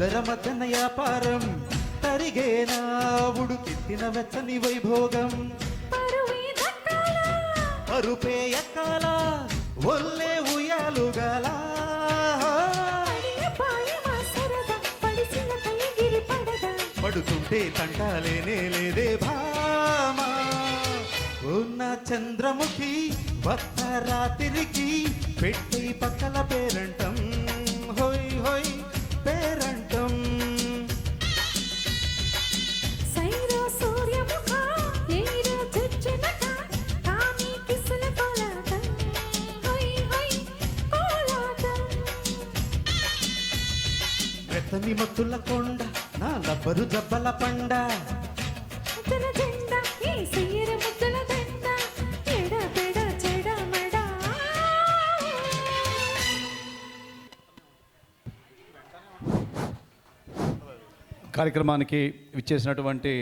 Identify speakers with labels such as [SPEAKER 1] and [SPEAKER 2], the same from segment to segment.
[SPEAKER 1] మధ్యన వ్యాపారం తరిగేనా ఉడుకెత్తిన వెచ్చని వైభోగం. పరుపే ఎక్కాల? ఒల్లే ఉయ్యాలుగలా పడుతుంటే తంటాలేనే లేదే భామా. ఉన్న చంద్రముఖి భక్త రాత్రికి పెట్టి పక్కల పేరంటం. హోయ్ హోయ్. వెత్తని మత్తుల కొండ నా లబ్బరు జబ్బల పండ.
[SPEAKER 2] కార్యక్రమానికి విచ్చేసినటువంటి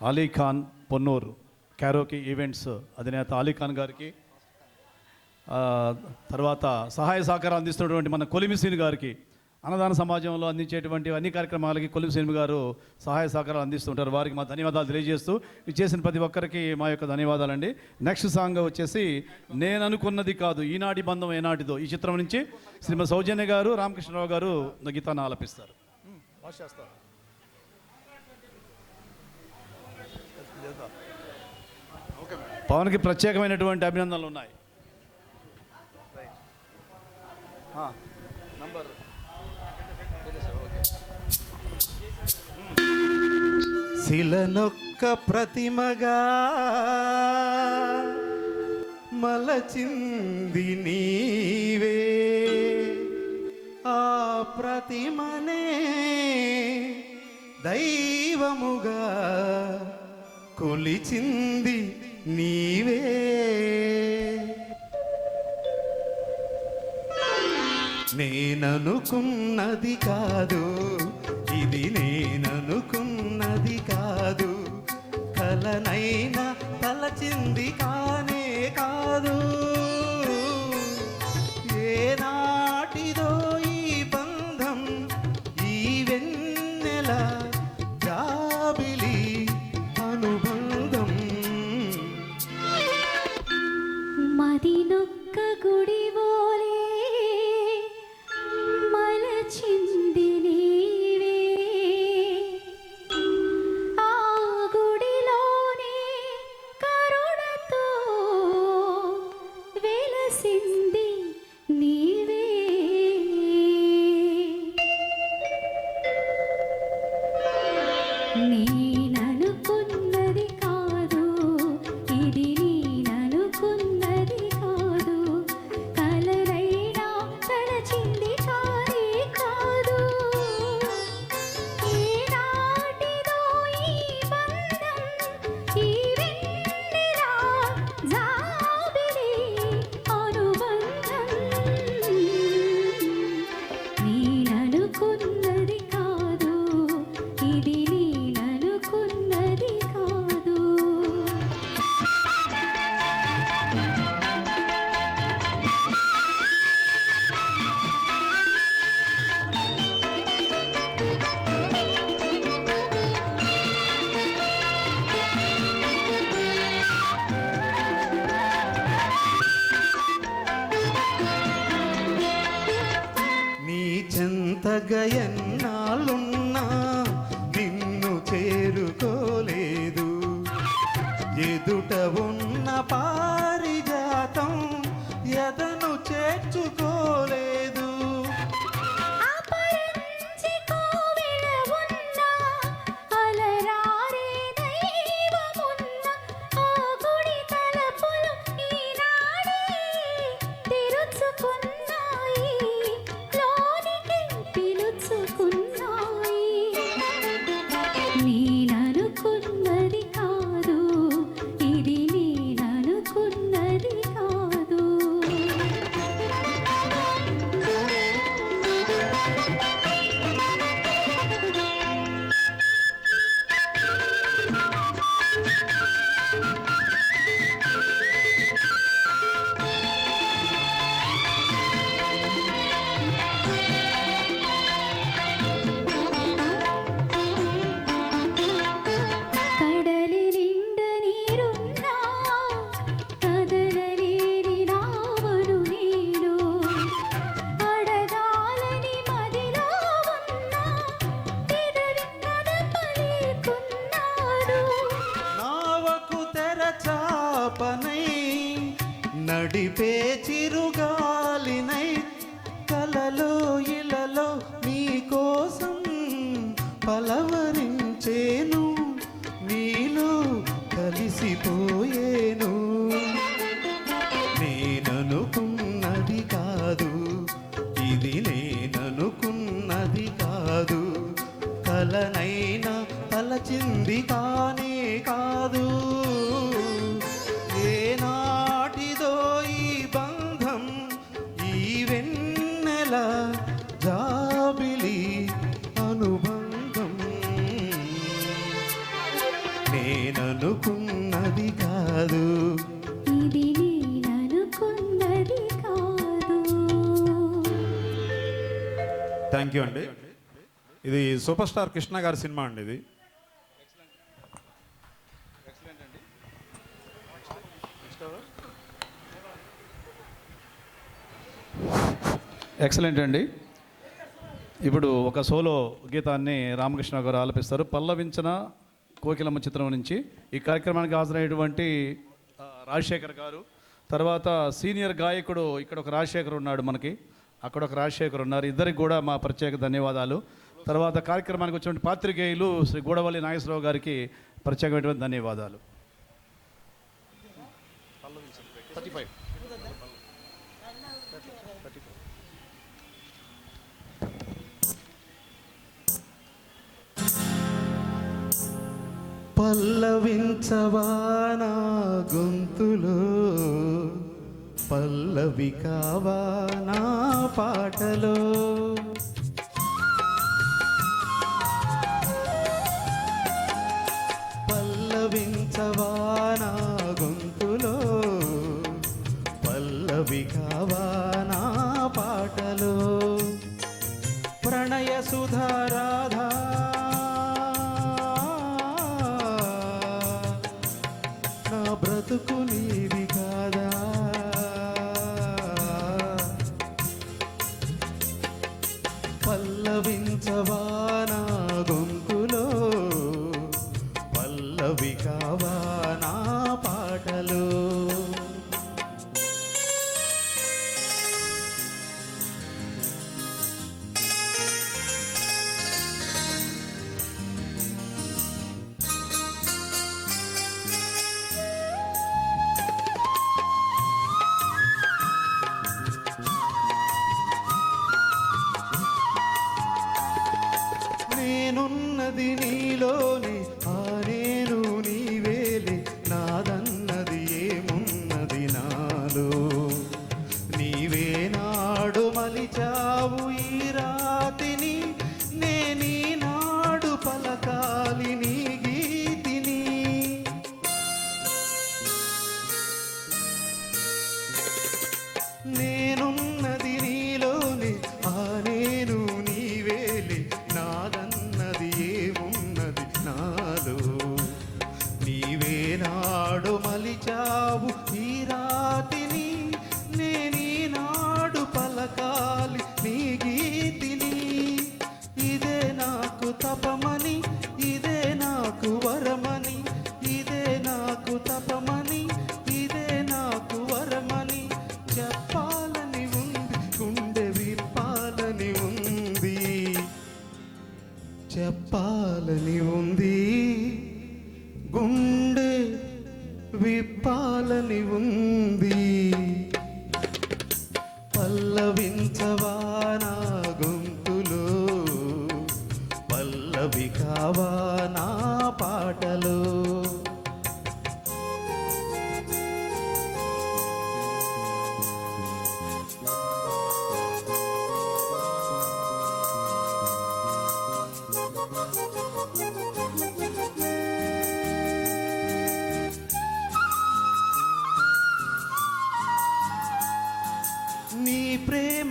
[SPEAKER 2] అలీ ఖాన్ పొన్నూరు క్యారోకి ఈవెంట్స్ అధినేత అలీ ఖాన్ గారికి ఆ, తర్వాత సహాయ సహకారం అందిస్తున్నటువంటి మన కొలిమిసీని గారికి అన్నదాన సమాజంలో అందించేటువంటి అన్ని కార్యక్రమాలకి కొలిమిసీని గారు సహాయ సహకారాలు అందిస్తుంటారు. వారికి మా ధన్యవాదాలు తెలియజేస్తూ ఇచ్చేసిన ప్రతి ఒక్కరికి మా యొక్క ధన్యవాదాలండి. నెక్స్ట్ సాంగ్ వచ్చేసి నేను అనుకున్నది కాదు ఈనాటి బంధం ఏనాటిదో. ఈ చిత్రం నుంచి శ్రీమతి సౌజన్య గారు రామకృష్ణరావు గారు గీతాన్ని ఆలపిస్తారు. పవన్కి ప్రత్యేకమైనటువంటి అభినందనలు ఉన్నాయి.
[SPEAKER 1] శిలనొక్క ప్రతిమగా మలచింది నీవే. ఆ ప్రతిమనే దైవముగా కొలిచింది నీవే. నేననుకున్నది కాదు ఇది నేననుకున్నది కలనైనా తలచింది కానే కాదు.
[SPEAKER 3] సూపర్ స్టార్ కృష్ణ గారి సినిమా అండి ఇది.
[SPEAKER 2] ఎక్సలెంట్ అండి. ఇప్పుడు ఒక సోలో గీతాన్ని రామకృష్ణ గారు ఆలపిస్తారు. పల్లవించిన కోకిలమ్మ చిత్రం నుంచి ఈ కార్యక్రమానికి హాజరైనటువంటి రాజశేఖర్ గారు. తర్వాత సీనియర్ గాయకుడు ఇక్కడ ఒక రాజశేఖర్ ఉన్నాడు మనకి. అక్కడ ఒక రాజశేఖర్ ఉన్నారు. ఇద్దరికి కూడా మా ప్రత్యేక ధన్యవాదాలు. తర్వాత కార్యక్రమానికి వచ్చిన పాత్రికేయులు శ్రీ గూడవల్లి నాగేశ్వరరావు గారికి ప్రత్యేకమైనటువంటి ధన్యవాదాలు.
[SPEAKER 1] పల్లవించవా నా గొంతులో పల్లవి కావా నా పాటలో. పల్లవించవానా నాడు మలిచావు ఈ రాతిని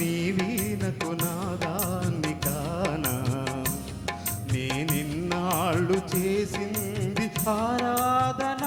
[SPEAKER 1] నీ వీణకు నాదాన్ని కానా? నే నిన్నాళ్ళు చేసింది ఆరాధన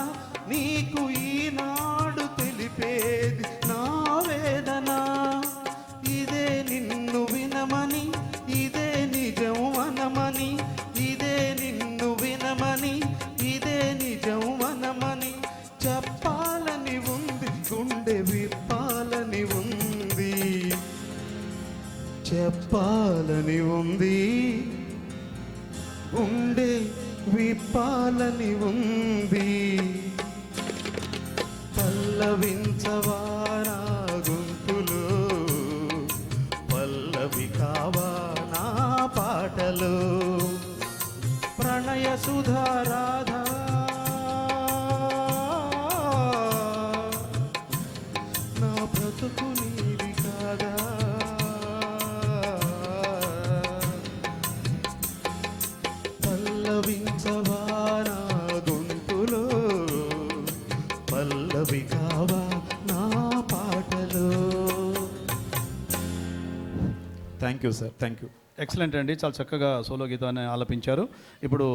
[SPEAKER 3] thank you sir thank you
[SPEAKER 2] excellent అండి. చాలా చక్కగా సోలో గీతాన్ని ఆలపించారు. ఇప్పుడు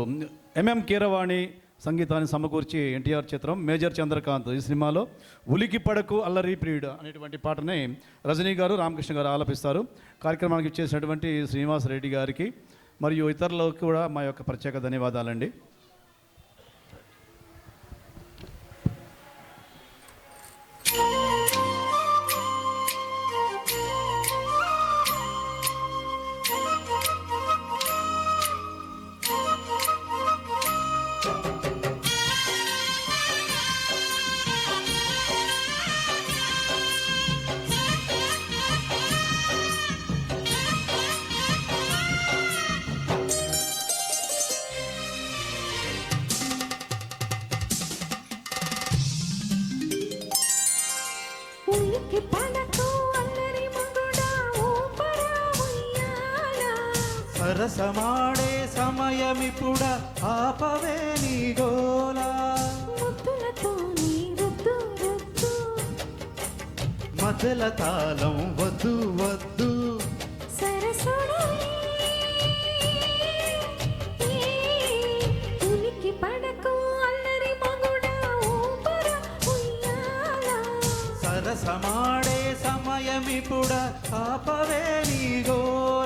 [SPEAKER 2] ఎంఎం కీరవాణి సంగీతాన్ని సమకూర్చి ఎన్టీఆర్ చిత్రం మేజర్ చంద్రకాంత్ ఈ సినిమాలో ఉలికి పడకు అల్లరి ప్రియుడు అనేటువంటి పాటని రజనీ గారు రామకృష్ణ గారు ఆలపిస్తారు. కార్యక్రమానికి ఇచ్చేసినటువంటి శ్రీనివాస్ రెడ్డి గారికి మరియు ఇతరులకు కూడా మా యొక్క ప్రత్యేక ధన్యవాదాలండి.
[SPEAKER 1] సరసమాడే సమయమిపుడ ఆపవే నీ గోలా. తాళం వద్దు వద్దు. సరసమాడే సమయమిపుడ ఆపవే నీ గోలా.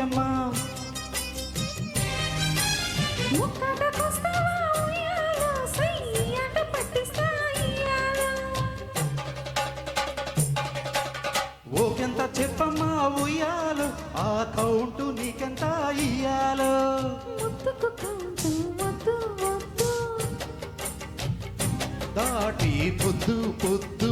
[SPEAKER 1] ఓయమ్మా ఓకెంత చెప్పమ్మా ఉయ్యాలు ఆ కౌంటు నీకెంత ఇయ్యాలో? దాటి పొద్దు పొద్దు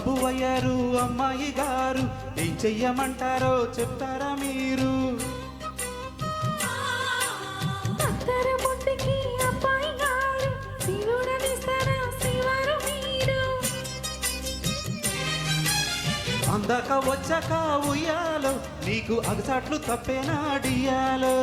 [SPEAKER 1] బాబు అయ్యారు అమ్మాయి గారు ఏం చెయ్యమంటారో చెప్తారా మీరు? అందాక వచ్చాక ఉయ్యాలో నీకు అగసాట్లు తప్పేనా డియాలో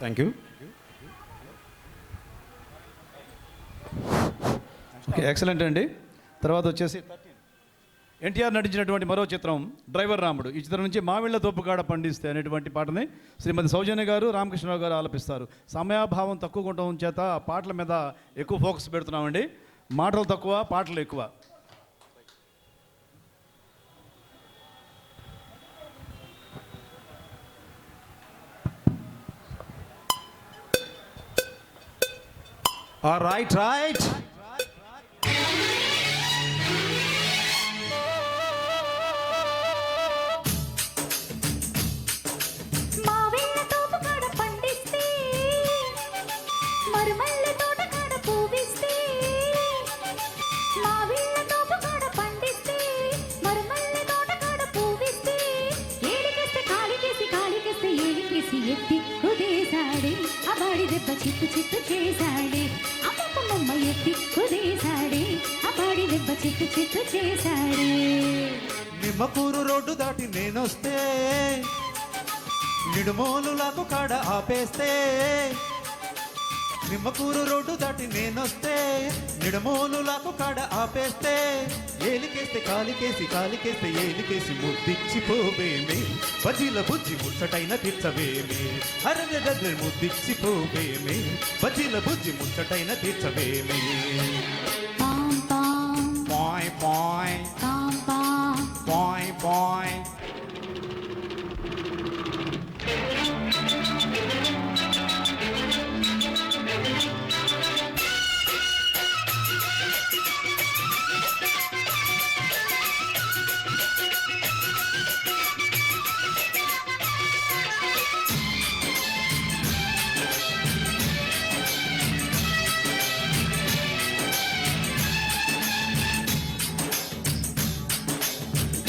[SPEAKER 3] థ్యాంక్ యూ
[SPEAKER 2] ఓకే ఎక్సలెంట్ అండి. తర్వాత వచ్చేసి ఎన్టీఆర్ నటించినటువంటి మరో చిత్రం డ్రైవర్ రాముడు. ఈ చిత్రం నుంచి మావిళ్ళ తోపుకాడ పండిస్తే అనేటువంటి పాటని శ్రీమతి సౌజన్య గారు రామకృష్ణరావు గారు ఆలపిస్తారు. సమయాభావం తక్కువ ఉండటం చేత పాటల మీద ఎక్కువ ఫోకస్ పెడుతున్నామండి. మాటలు తక్కువ పాటలు ఎక్కువ.
[SPEAKER 3] రైట్ రైట్
[SPEAKER 4] మావిళ్ళ చిత్తు చిత్తు చేశాడే
[SPEAKER 1] నిమ్మకూరు రోడ్డు దాటి నేనొస్తే నిడుమోలులకు కాడ ఆపేస్తే నిమ్మకూరు రోడ్డు దాటి నేనొస్తే నిడమోలులకు కాడ ఆపేస్తే ఏలికేస్తే కాలికేసి కాలికేస్తే ఏలికేసి ముద్దిచ్చిపోవేమి. బజీల బుజ్జి ముచ్చటైన తీర్చవేమి. అరవ్య దగ్గర ముద్దిచ్చిపోవేమి. బజీల బుజ్జి ముచ్చటైన తీర్చవేమి.
[SPEAKER 3] పాయ్ పాయ్
[SPEAKER 4] పాం పాం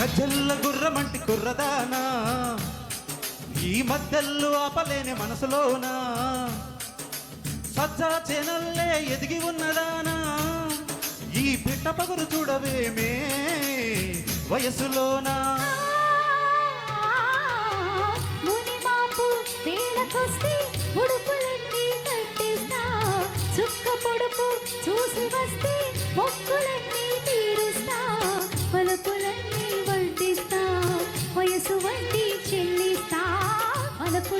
[SPEAKER 1] గజ్జల్ల గుర్రమంటి కుర్రదానా. ఈ మధ్యల్లు ఆపలేని మనసులోనా. సజ్జా చేనల్లే ఎదిగి ఉన్నదానా. ఈ పిట్ట పగురు చూడవేమే వయసులోనా.
[SPEAKER 4] చుక్క పొడుపు చూసి వస్తే మొక్కులన్నీ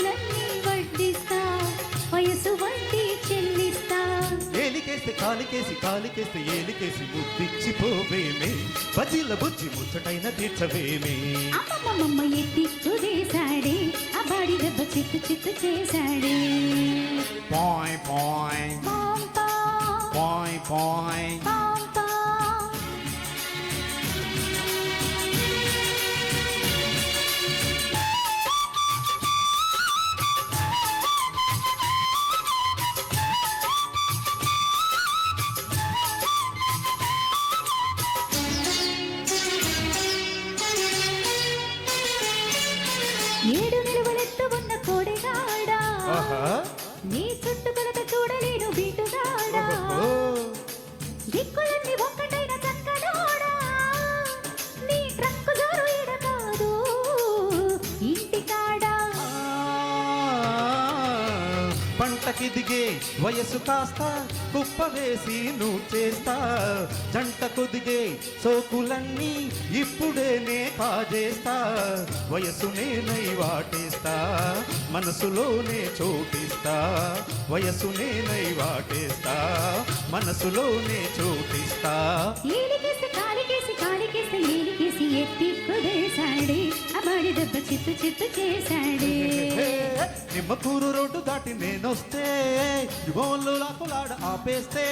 [SPEAKER 4] పలుకులన్నీ వడ్డిస్తా వయసు వడ్డీ చెల్లిస్తా.
[SPEAKER 1] ఏలికేస్తే కాలికేసి కాలికేస్తే ఏలికేసి ముద్దిచ్చిపోవేమే. బజ్జీల బుజ్జి ముచ్చటైన తీర్చవేమే.
[SPEAKER 4] అమ్మమ్మమ్మ ఎత్తి కుదేశాడే ఆ బాడి దెబ్బ చిత్తు చిత్తు చేశాడే.
[SPEAKER 3] పాయ్ పాయ్.
[SPEAKER 4] పాం పాం.
[SPEAKER 3] పాయ్ పాయ్.
[SPEAKER 4] దిక్కులన్నీ ఒక్కటైన చక్కనోడా నీ ట్రక్కు జోరు ఈడ కాదు ఇంటికాడా
[SPEAKER 1] పంటకి దిగే వయసు కాస్త కుప్ప వేసి నువ్వు చేస్తా. జంట కుదిగే సోకులన్నీ ఇప్పుడే నే కాజేస్తా. వయసు నేనై వాటేస్తా మనసులోనే చోటిస్తా. వయసు నేనై వాటేస్తా మనసులోనే చోటిస్తా
[SPEAKER 4] ఏలికేసి కాలికేసి కాలికేసి ఏలికేసి ఏలికేసి ఎత్తి కుదేశాడే. అబాడి దెబ్బ చిత్తు చిత్తు చేశాడే.
[SPEAKER 1] నిమ్మకూరు రోడ్డు దాటి నేనొస్తే యుగంలో లాకులాడ ఆపేస్తే.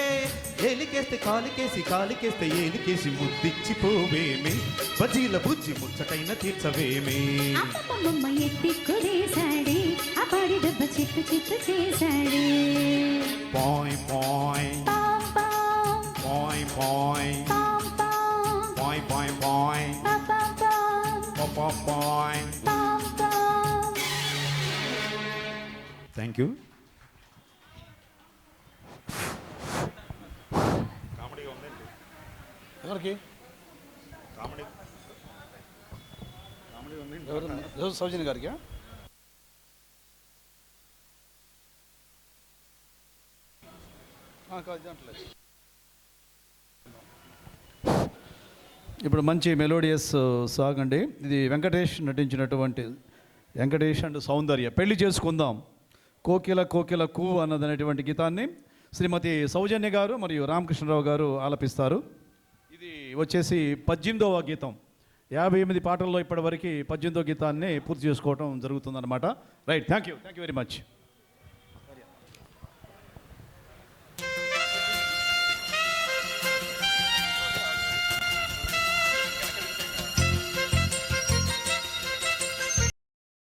[SPEAKER 1] ఏలికేస్తే కాలికేసి కాలికేస్తే ఏలికేసి ముద్దిచ్చిపోవేమి బజీల బుజ్జి ముచ్చటైన తీర్చవేమి?
[SPEAKER 4] అమ్మమ్మమ్మ ఎత్తి కుదేశాడే. అబాడి దెబ్బ చిత్తు చిత్తు చేశాడే.
[SPEAKER 3] పాయ్ పాయ్. పాయ్ పాయ్
[SPEAKER 4] పాం పాం
[SPEAKER 3] పాయ్ పాయ్ పాయ్
[SPEAKER 4] పాం పాం పాం
[SPEAKER 3] పా- పా- పాయ్
[SPEAKER 4] పాం పాం
[SPEAKER 3] థ్యాంక్ యూ కామెడీగా ఉందండి.
[SPEAKER 2] ఎవరికి?
[SPEAKER 3] కామెడీ.
[SPEAKER 2] ఎవరు? ఎవరు? సౌజన్య గారికి? ఇప్పుడు మంచి మెలోడియస్ సాంగ్ uh, అండి. ఇది వెంకటేష్ నటించినటువంటి వెంకటేష్ అండ్ సౌందర్య. పెళ్ళి చేసుకుందాం. కోకిల కోకిల కూ అన్నదనేటువంటి గీతాన్ని శ్రీమతి సౌజన్య గారు మరియు రామకృష్ణరావు గారు ఆలపిస్తారు. ఇది వచ్చేసి పద్దెనిమిదవ గీతం. యాభై ఎనిమిది పాటల్లో ఇప్పటివరకు పద్దెనిమిదో గీతాన్ని పూర్తి చేసుకోవడం జరుగుతుందన్నమాట. Right thank you thank you very much.